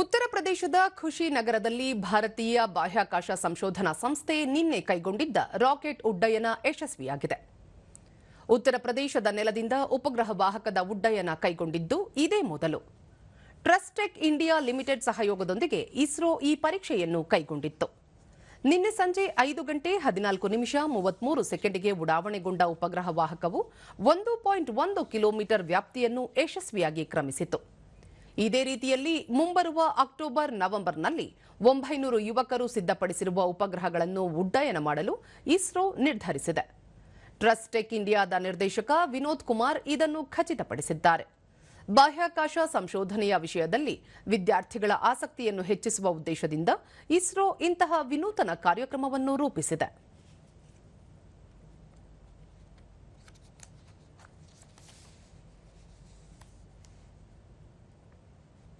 ಉತ್ತರ ಪ್ರದೇಶದ ಖುಷಿ ನಗರದಲ್ಲಿ ಭಾರತೀಯ ಬಾಹ್ಯಾಕಾಶ ಸಂಶೋಧನಾ ಸಂಸ್ಥೆ ನಿನ್ನೆ ಕೈಗೊಂಡಿದ್ದ ರಾಕೆಟ್ ಉಡ್ಡಯನ ಯಶಸ್ವಿಯಾಗಿದೆ. ಉತ್ತರ ಪ್ರದೇಶದ ನೆಲದಿಂದ ಉಪಗ್ರಹ ವಾಹಕದ ಉಡ್ಡಯನ ಕೈಗೊಂಡಿದ್ದು ಇದೇ ಮೊದಲು. ಟ್ರಸ್ಟೆಕ್ ಇಂಡಿಯಾ ಲಿಮಿಟೆಡ್ ಸಹಯೋಗದೊಂದಿಗೆ ಇಸ್ರೋ ಈ ಪರೀಕ್ಷೆಯನ್ನು ಕೈಗೊಂಡಿತ್ತು. ನಿನ್ನೆ ಸಂಜೆ ಐದು ಗಂಟೆ ಹದಿನಾಲ್ಕು ನಿಮಿಷ ಮೂವತ್ಮೂರು ಸೆಕೆಂಡ್ಗೆ ಉಡಾವಣೆಗೊಂಡ ಉಪಗ್ರಹ ವಾಹಕವು ಒಂದು ಪಾಯಿಂಟ್ ಒಂದು ಕಿಲೋಮೀಟರ್ ವ್ಯಾಪ್ತಿಯನ್ನು ಯಶಸ್ವಿಯಾಗಿ ಕ್ರಮಿಸಿತು ಇದೇ ರೀತಿಯಲ್ಲಿ ಮುಂಬರುವ ಅಕ್ಟೋಬರ್, ನವೆಂಬರ್ನಲ್ಲಿ ಒಂಬೈನೂರು ಯುವಕರು ಸಿದ್ಧಪಡಿಸಿರುವ ಉಪಗ್ರಹಗಳನ್ನು ಉಡ್ಡಯನ ಮಾಡಲು ಇಸ್ರೋ ನಿರ್ಧರಿಸಿದೆ. ಟ್ರಸ್ಟೆಕ್ ಇಂಡಿಯಾದ ನಿರ್ದೇಶಕ ವಿನೋದ್ ಕುಮಾರ್ ಇದನ್ನು ಖಚಿತಪಡಿಸಿದ್ದಾರೆ. ಬಾಹ್ಯಾಕಾಶ ಸಂಶೋಧನೆಯ ವಿಷಯದಲ್ಲಿ ವಿದ್ಯಾರ್ಥಿಗಳ ಆಸಕ್ತಿಯನ್ನು ಹೆಚ್ಚಿಸುವ ಉದ್ದೇಶದಿಂದ ಇಸ್ರೋ ಇಂತಹ ವಿನೂತನ ಕಾರ್ಯಕ್ರಮವನ್ನು ರೂಪಿಸಿದೆ.